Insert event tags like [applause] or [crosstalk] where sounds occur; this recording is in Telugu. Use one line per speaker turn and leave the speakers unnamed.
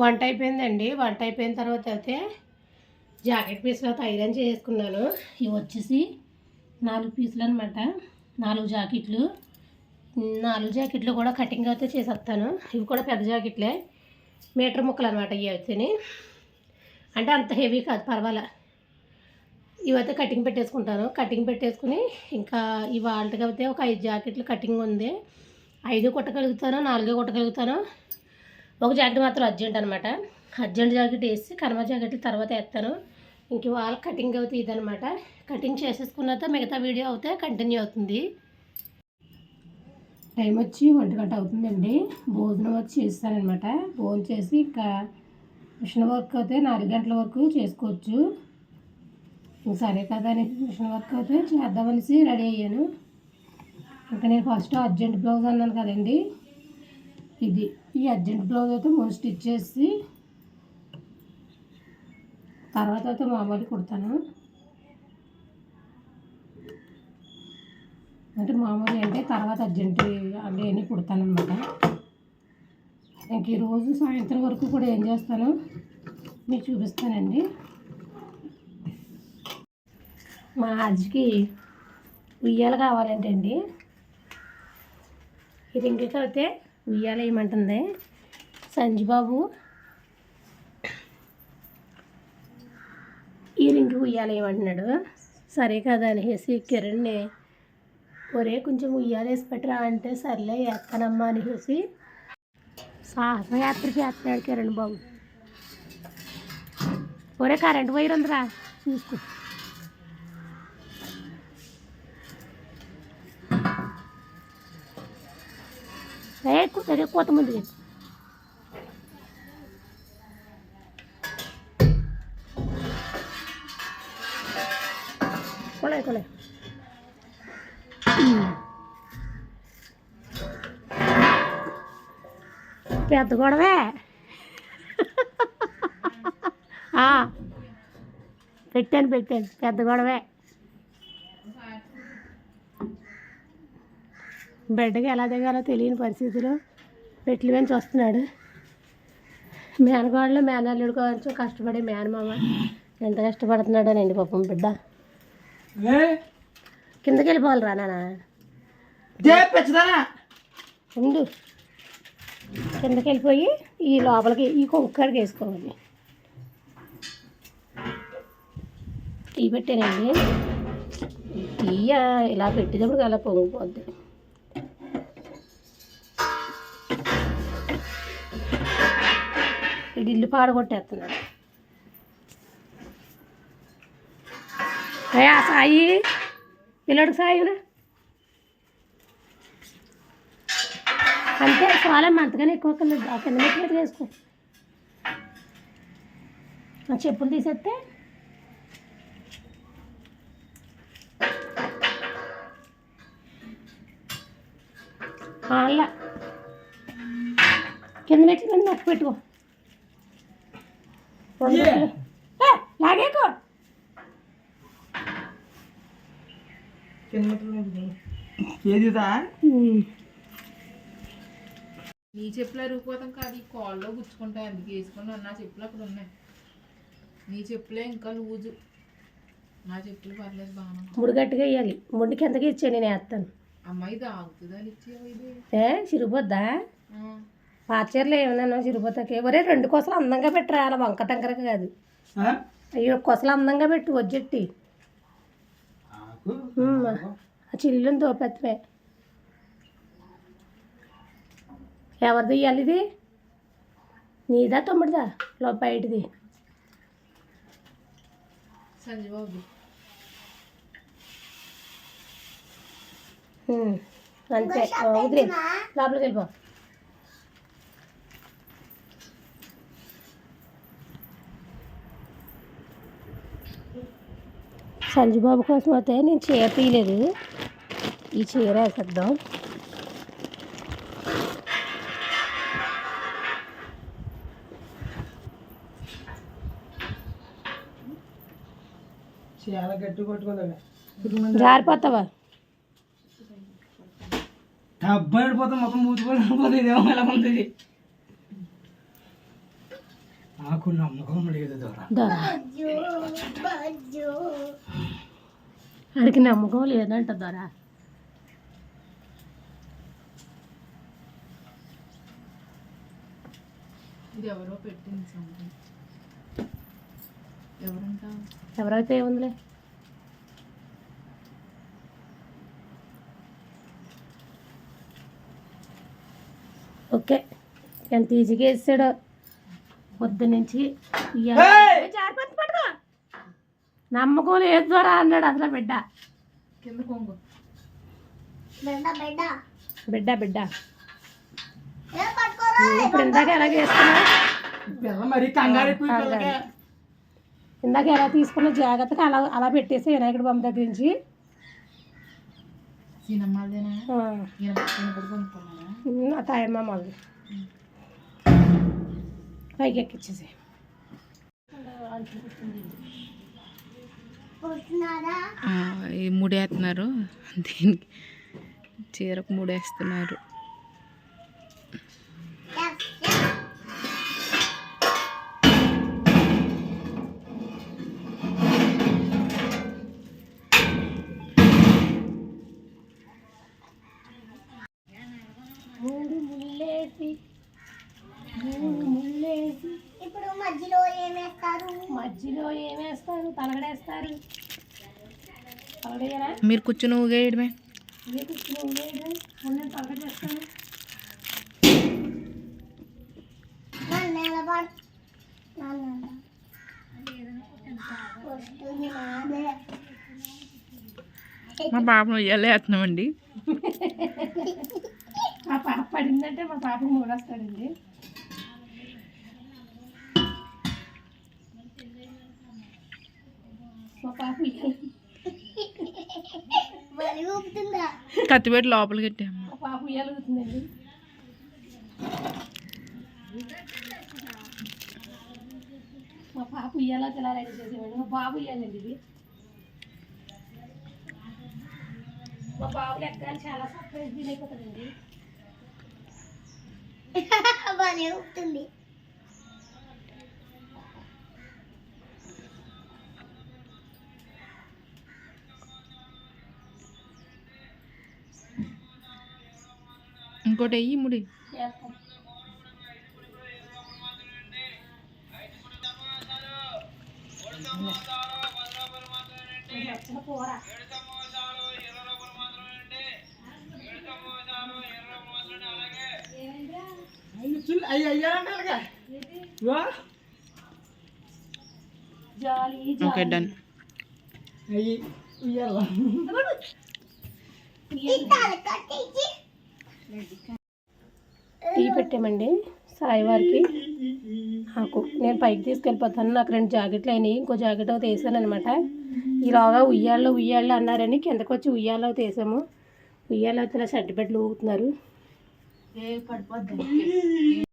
వంట అయిపోయిందండి. వంట అయిపోయిన తర్వాత అయితే జాకెట్ పీసులు అయితే ఐరన్ చేసుకున్నాను. ఇవి వచ్చేసి నాలుగు పీసులు అనమాట నాలుగు జాకెట్లు. నాలుగు జాకెట్లు కూడా కటింగ్ అయితే చేసేస్తాను. ఇవి కూడా పెద్ద జాకెట్లే. మీటర్ ముక్కలు అనమాట ఇవి అయితేని. అంటే అంత హెవీ కాదు పర్వాలే. ఇవైతే కటింగ్ పెట్టేసుకుంటాను. కటింగ్ పెట్టేసుకుని ఇంకా ఇవాళకి అయితే ఒక ఐదు జాకెట్లు కటింగ్ ఉంది. ఐదు కుట్టగలుగుతాను నాలుగే కుట్టగలుగుతాను. ఒక జాకెట్ మాత్రం అర్జెంట్ అనమాట అర్జెంట్ జాకెట్ వేసి కర్మ జాకెట్లు తర్వాత వేస్తాను. ఇంక వాళ్ళ కటింగ్ అవుతుంది ఇదనమాట కటింగ్ చేసేసుకున్నాక మిగతా వీడియో అవుతే కంటిన్యూ అవుతుంది. టైం వచ్చి ఒంటి గంట అవుతుందండి. భోజనం వచ్చి చేస్తానమాట భోజనం చేసి ఇంకా మిషన్ వర్క్ అయితే నాలుగు గంటల వరకు చేసుకోవచ్చు. ఇంక సరే కదా అని మిషన్ వర్క్ అయితే చేద్దామనేసి రెడీ అయ్యాను. ఇంకా నేను ఫస్ట్ అర్జెంట్ బ్లౌజ్ అన్నాను కదండి. ఇది. ఈ అర్జెంట్ బ్లౌజ్ అయితే ముందు స్టిచ్ చేసి తర్వాత అయితే మామూలు కుడతాను. అంటే మామూలు అంటే తర్వాత అర్జెంట్ అవి అన్నీ కుడతాను అనమాట ఇంక ఈరోజు సాయంత్రం వరకు కూడా ఏం చేస్తాను మీకు చూపిస్తానండి. మా అజ్జికి ఉయ్యాలు కావాలంటే అండి ఇది రింగికి అయితే ఉయ్యాల వేయమంటుంది సంజుబాబు ఈ రింగి ఉయ్యాల వేయమంటున్నాడు సరే కదా అనేసి కిరణ్ని ఒరే కొంచెం ఉయ్యాలు వేసి పెట్టరా అంటే సర్లే ఎక్కనమ్మా అనేసి సాహసయాత్ర చేస్తున్నాడు కిరణ్ బాబు ఒరే కరెంట్ వైర్ ఉందిరా చూసుకో. ఏ అదే కోత ముందు కొలే కొలే పెద్ద గొడవే ఆ, పెట్టాను పెట్టాను పెద్ద గొడవే బెడ్కి ఎలా దిగాలో తెలియని పరిస్థితిలో పెట్లు వెంచి వస్తున్నాడు. మేనగాళ్ళు మేనల్లుడు కొంచెం కష్టపడి మేనమామ ఎంత కష్టపడుతున్నాడోనండి పాపం బిడ్డ. కిందకి వెళ్ళిపోవాలి రా నాన్న ఉండు. కిందకి వెళ్ళిపోయి ఈ లోపలికి ఈ కుక్కడికి వేసుకోవాలి. టీ పెట్టానండి. టీ ఇలా పెట్టేటప్పుడు అలా పొంగిపోద్ది. ఇది ఇల్లు పాడగొట్టేస్తున్నాడు. అయ్యా సాయి. పిల్లడు సాయినా అంతే చాలమ్మా అంతగానే ఎక్కువ కలదు ఆ కింద మెట్లు వేసుకో. ఆ చెప్పులు తీసేస్తే అలా కింద మెట్లు కింద నొప్పి పెట్టుకో. ఉమ్.
నీ చెప్పులు అరిగిపోతాం కాదు ఈ కాల్లో గుచ్చుకుంటాయి అందుకే వేసుకున్నాను నా చెప్పులు అక్కడ ఉన్నాయి. నీ చెప్పులే ఇంకా లూజు. నా చెప్పులు పర్లేదు బాగా
ముడి గట్టిగా వేయాలి. ముడి కిందకి ఇచ్చాను నేను వేస్తాను.
అమ్మాయి తాగుతుందా ఇచ్చేవా ఇది.
ఏ చిరిగిపోద్దా
ఆ,
పాత చీరలు ఏమన్నా చిరిగిపోతాకి. ఒరే రెండు కొసలు అందంగా పెట్టరా? అలా వంక టంకరగా కాదు. అయ్యో కొసలు అందంగా పెట్టు వజ్జెట్టి ఆ చిల్లుని తోపెత్తమే ఎవరిది ఇవ్వాలి ఇది? నీదా తమ్ముడిదా? లో బయటిది. అంతే. లోపలికి వెళ్ళిపో. సంజుబాబు కోసం అయితే నేను చీర తీయలేదు. ఈ చీర వేసేద్దాం.
చాలా గట్టి కొట్టుకుందా
జారిపోతావా?
డబ్బా మొత్తం మూతిపోయి పడిపోతుంది ఇదేమో ఎలా ఉంది ఇది నాకు నమ్మకం లేదు దొర
దొర ఆడికి నమ్మకం లేదంట దొర
ఇది ఎవరో పెట్టింది సంథింగ్ ఎవరంటావు
ఎవరైతే ఏముందిలే ఓకే ఎంత ఈజీగా వేసాడో. పొద్దు నుంచి. నమ్మకం లేదు ద్వారా అన్నాడు అసలు బిడ్డ. బిడ్డ బిడ్డ. ఇప్పుడు ఇందాక
ఈ పిల్లకి.
ఇందాక ఎలా తీసుకున్న జాగ్రత్తగా అలా అలా పెట్టేసి వినాయకుడి బొమ్మ దగ్గర నుంచి. తాయమ్మ మళ్ళీ పైకి ఎక్కిచ్చేసి
ఈ ముడేస్తున్నారు దీనికి? చీరకు ముడేస్తున్నారు. మీరు కూర్చుని ఊగేయడమే. మా పాపను ఉయ్యాలే వేస్తున్నామండి.
మా పాప పడిందంటే మా పాప మూడు వస్తాడండి మా పాప ఉయ్యాల
మరి ఊపుతుందా
కత్తిపెట్టి లోపలికి పెట్టాము
మా పాప ఉయ్యాలుగుతుందండి మా పాప ఉయ్యాలా ఇలా రెడీ చేసేవాడు. మా బాబు ఉయ్యాలండి ఇది. మా బాబు లెక్కలు చాలా సర్ప్రైజ్ ఫీల్ అయిపోతాడండి. [laughs]
మరి
ఇంకోటి వెయ్యి ముడి ఓకే డన్.
అయ్యి
కట్టించి
టీ పెట్టామండి సాయి వారికి నాకు నేను పైకి తీసుకెళ్ళిపోతాను. నాకు రెండు జాకెట్లు అయినాయి. ఇంకో జాకెట్ ఒకటి వేసాను అనమాట ఈలోగా ఉయ్యాల్లో ఉయ్యాళ్ళు అన్నారని కిందకు వచ్చి ఉయ్యాల్లో తీసాము ఉయ్యాలో ఇలా షడ్డు పెట్టలు ఊగుతున్నారు.
పడిపోద్ది.